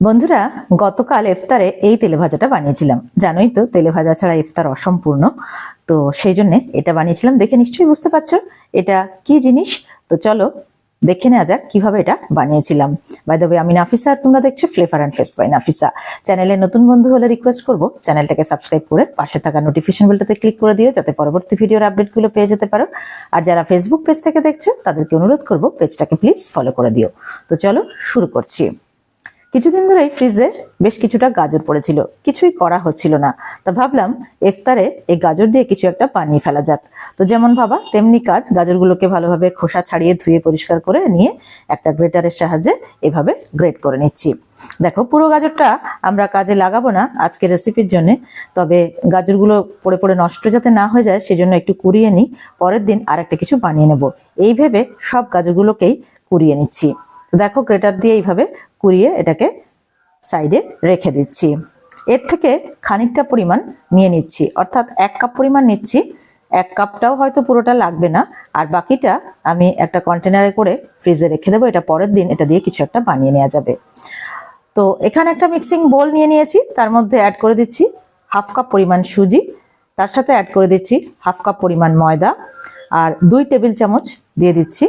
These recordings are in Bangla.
বন্ধুরা, গতকাল ইফতারে এই তেলে ভাজাটা বানিয়েছিলাম। জানোই তো তেলে ভাজা ছাড়া ইফতার অসম্পূর্ণ। তো সেই জন্য এটা বানিয়েছিলাম, দেখে নিশ্চয়ই বুঝতে পারছ এটা কি জিনিস। তো চলো, দেখে নেওয়া যাক কীভাবে এটা বানিয়েছিলাম। বাই দ্য ওয়ে আমি নাফিসা আর তোমরা দেখছ flavour and fest by Nafisa. চ্যানেলে নতুন বন্ধু হলে রিকোয়েস্ট করব, চ্যানেলটাকে সাবস্ক্রাইব করে পাশে থাকা নোটিফিকেশন বেলটাতে ক্লিক করে দিও, যাতে পরবর্তী ভিডিওর আপডেটগুলো পেয়ে যেতে পারো। আর যারা ফেসবুক পেজ থেকে দেখছ, তাদেরকে অনুরোধ করব পেজটাকে প্লিজ ফলো করে দিও। তো চলো, শুরু করছি। কিছুদিন ধরেই ফ্রিজে বেশ কিছুটা গাজর পড়েছিল। কিছুই করা হচ্ছিল না। তা ভাবলাম, ইফতারে এই গাজর দিয়ে কিছু একটা বানিয়ে ফেলা যাক। তো যেমন ভাবা, তেমনি কাজ গাজরগুলোকে ভালোভাবে খোসা ছাড়িয়ে ধুয়ে পরিষ্কার করে নিয়ে একটা গ্রেটারের সাহায্যে এভাবে গ্রেট করে নিচ্ছি। দেখো, পুরো গাজরটা আমরা কাজে লাগাবো না আজকে রেসিপির জন্য। তবে গাজরগুলো পড়ে পড়ে নষ্ট যাতে না হয়ে যায়, সেজন্য একটু কুড়িয়ে নিই। পরের দিন আর একটা কিছু বানিয়ে নেব। এই ভেবে সব গাজরগুলোকেই কুড়িয়ে নিচ্ছি। দেখো গ্রেটার দিয়ে এইভাবে কুড়িয়ে এটাকে সাইডে রেখে দিচ্ছি। এর থেকে খানিকটা পরিমাণ নিয়ে নিচ্ছি। অর্থাৎ এক কাপ পরিমাণ নিচ্ছি। এক কাপটাও হয়তো পুরোটা লাগবে না। আর বাকিটা আমি একটা কন্টেনারে করে ফ্রিজে রেখে দেবো। এটা পরের দিন এটা দিয়ে কিছু একটা বানিয়ে নেওয়া যাবে। তো এখানে একটা মিক্সিং বোল নিয়ে নিয়েছি। তার মধ্যে অ্যাড করে দিচ্ছি হাফ কাপ পরিমাণ সুজি। তার সাথে অ্যাড করে দিচ্ছি হাফ কাপ পরিমাণ ময়দা। আর দুই টেবিল চামচ দিয়ে দিচ্ছি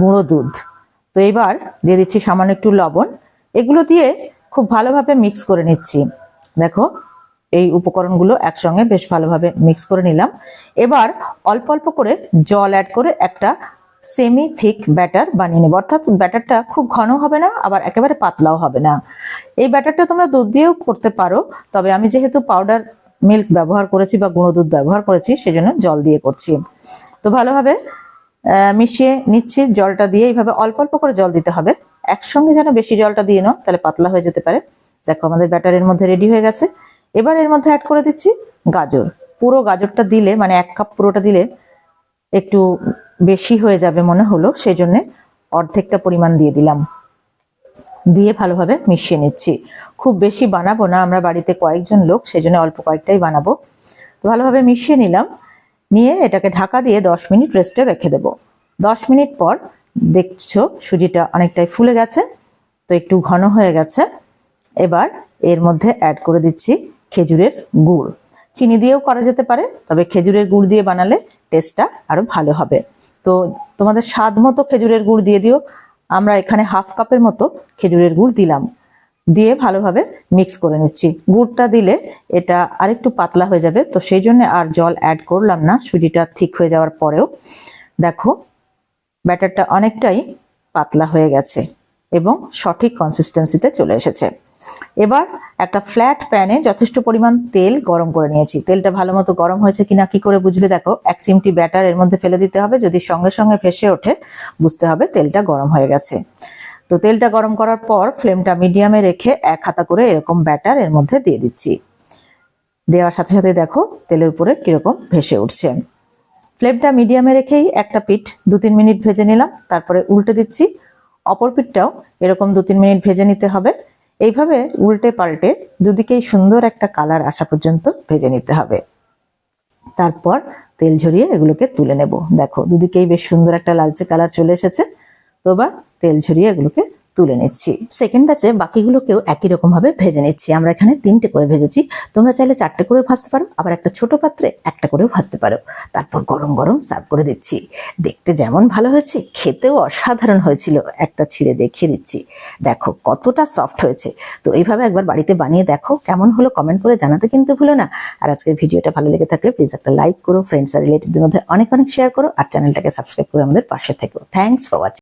গুঁড়ো দুধ। তো এবার দিয়ে দিচ্ছি সামান্য একটু লবণ। এগুলো দিয়ে খুব ভালোভাবে মিক্স করে নিচ্ছি। দেখো, এই উপকরণগুলো একসঙ্গে বেশ ভালোভাবে মিক্স করে নিলাম। এবার অল্প অল্প করে জল অ্যাড করে একটা সেমি থিক ব্যাটার বানিয়ে নেব। অর্থাৎ ব্যাটারটা খুব ঘন হবে না, আবার একেবারে পাতলাও হবে না। এই ব্যাটারটা তোমরা দুধ দিয়েও করতে পারো, তবে আমি যেহেতু পাউডার মিল্ক ব্যবহার করেছি বা গুঁড়ো দুধ ব্যবহার করেছি, সেজন্য জল দিয়ে করছি। তো ভালোভাবে মিশিয়ে নিচ্ছি জলটা দিয়ে। এইভাবে অল্প অল্প করে জল দিতে হবে। একসঙ্গে যেন বেশি জলটা দিয়ে নাও, তাহলে পাতলা হয়ে যেতে পারে। দেখো, আমাদের ব্যাটারের মধ্যে রেডি হয়ে গেছে। এবার এর মধ্যে অ্যাড করে দিচ্ছি গাজর। পুরো গাজরটা দিলে মানে এক কাপ পুরোটা দিলে একটু বেশি হয়ে যাবে মনে হলো সেই জন্যে অর্ধেকটা পরিমাণ দিয়ে দিলাম। দিয়ে ভালোভাবে মিশিয়ে নিচ্ছি। খুব বেশি বানাবো না, আমরা বাড়িতে কয়েকজন লোক সেই জন্য অল্প কয়েকটাই বানাবো। তো ভালোভাবে মিশিয়ে নিলাম। নিয়ে এটাকে ঢাকা দিয়ে দশ মিনিট রেস্টে রেখে দেবো। দশ মিনিট পর দেখছ সুজিটা অনেকটাই ফুলে গেছে, তো একটু ঘন হয়ে গেছে। এবার এর মধ্যে অ্যাড করে দিচ্ছি খেজুরের গুড়। চিনি দিয়েও করা যেতে পারে, তবে খেজুরের গুড় দিয়ে বানালে টেস্টটা আরও ভালো হবে। তো তোমাদের স্বাদ মতো খেজুরের গুড় দিয়ে দিও। আমরা এখানে হাফ কাপের মতো খেজুরের গুড় দিলাম। দিয়ে ভালোভাবে মিক্স করে নিচ্ছি। গুড়টা দিলে এটা আরেকটু পাতলা হয়ে যাবে, তো সেই জন্য আর জল অ্যাড করলাম না, সুজিটা ঠিক হয়ে যাওয়ার পরেও। দেখো, ব্যাটারটা অনেকটাই পাতলা হয়ে গেছে এবং সঠিক কনসিস্টেন্সিতে চলে এসেছে। এবার একটা ফ্ল্যাট প্যানে যথেষ্ট পরিমাণ তেল গরম করে নিয়েছি। তেলটা ভালো মতো গরম হয়েছে কিনা কি করে বুঝবে দেখো, এক চিমটি ব্যাটার এর মধ্যে ফেলে দিতে হবে, যদি সঙ্গে সঙ্গে ভেসে ওঠে, বুঝতে হবে তেলটা গরম হয়ে গেছে। তো তেলটা গরম করার পর ফ্লেমটা মিডিয়ামে রেখে এক হাতা করে এরকম ব্যাটার এর মধ্যে দিয়ে দিচ্ছি। দেওয়ার সাথে সাথে দেখো তেলের উপরে কীরকম ভেসে উঠছে। ফ্লেমটা মিডিয়ামে রেখেই একটা পিঠ দু তিন মিনিট ভেজে নিলাম, তারপরে উল্টে দিচ্ছি। অপর পিঠটাও এরকম দু তিন মিনিট ভেজে নিতে হবে। এইভাবে উল্টে পাল্টে দুদিকেই সুন্দর একটা কালার আসা পর্যন্ত ভেজে নিতে হবে। তারপর তেল ঝরিয়ে এগুলোকে তুলে নেব। দেখো দুদিকেই বেশ সুন্দর একটা লালচে কালার চলে এসেছে। তো বা তেল ঝরিয়ে এগুলোকে তুলে নিচ্ছি। সেকেন্ড ব্যাচে বাকিগুলোকেও একই রকমভাবে ভেজে নিচ্ছি। আমরা এখানে তিনটে করে ভেজেছি। তোমরা চাইলে চারটে করে ভাজতে পারো, আবার একটা ছোট পাত্রে একটা করেও ভাজতে পারো। তারপর গরম গরম সার্ভ করে দিচ্ছি। দেখতে যেমন ভালো হয়েছে, খেতেও অসাধারণ হয়েছিল। একটা ছিঁড়ে দেখিয়ে দিচ্ছি। দেখো কতটা সফট হয়েছে। তো এইভাবে একবার বাড়িতে বানিয়ে দেখো, কেমন হলো কমেন্ট করে জানাতে কিন্তু ভুলো না। আর আজকের ভিডিওটা ভালো লেগে থাকলে প্লিজ একটা লাইক করো ফ্রেন্ডস আর রিলেটিভদের মধ্যে অনেক অনেক শেয়ার করো, আর চ্যানেলটাকে সাবস্ক্রাইব করে আমাদের পাশে থেকো। Thanks for watching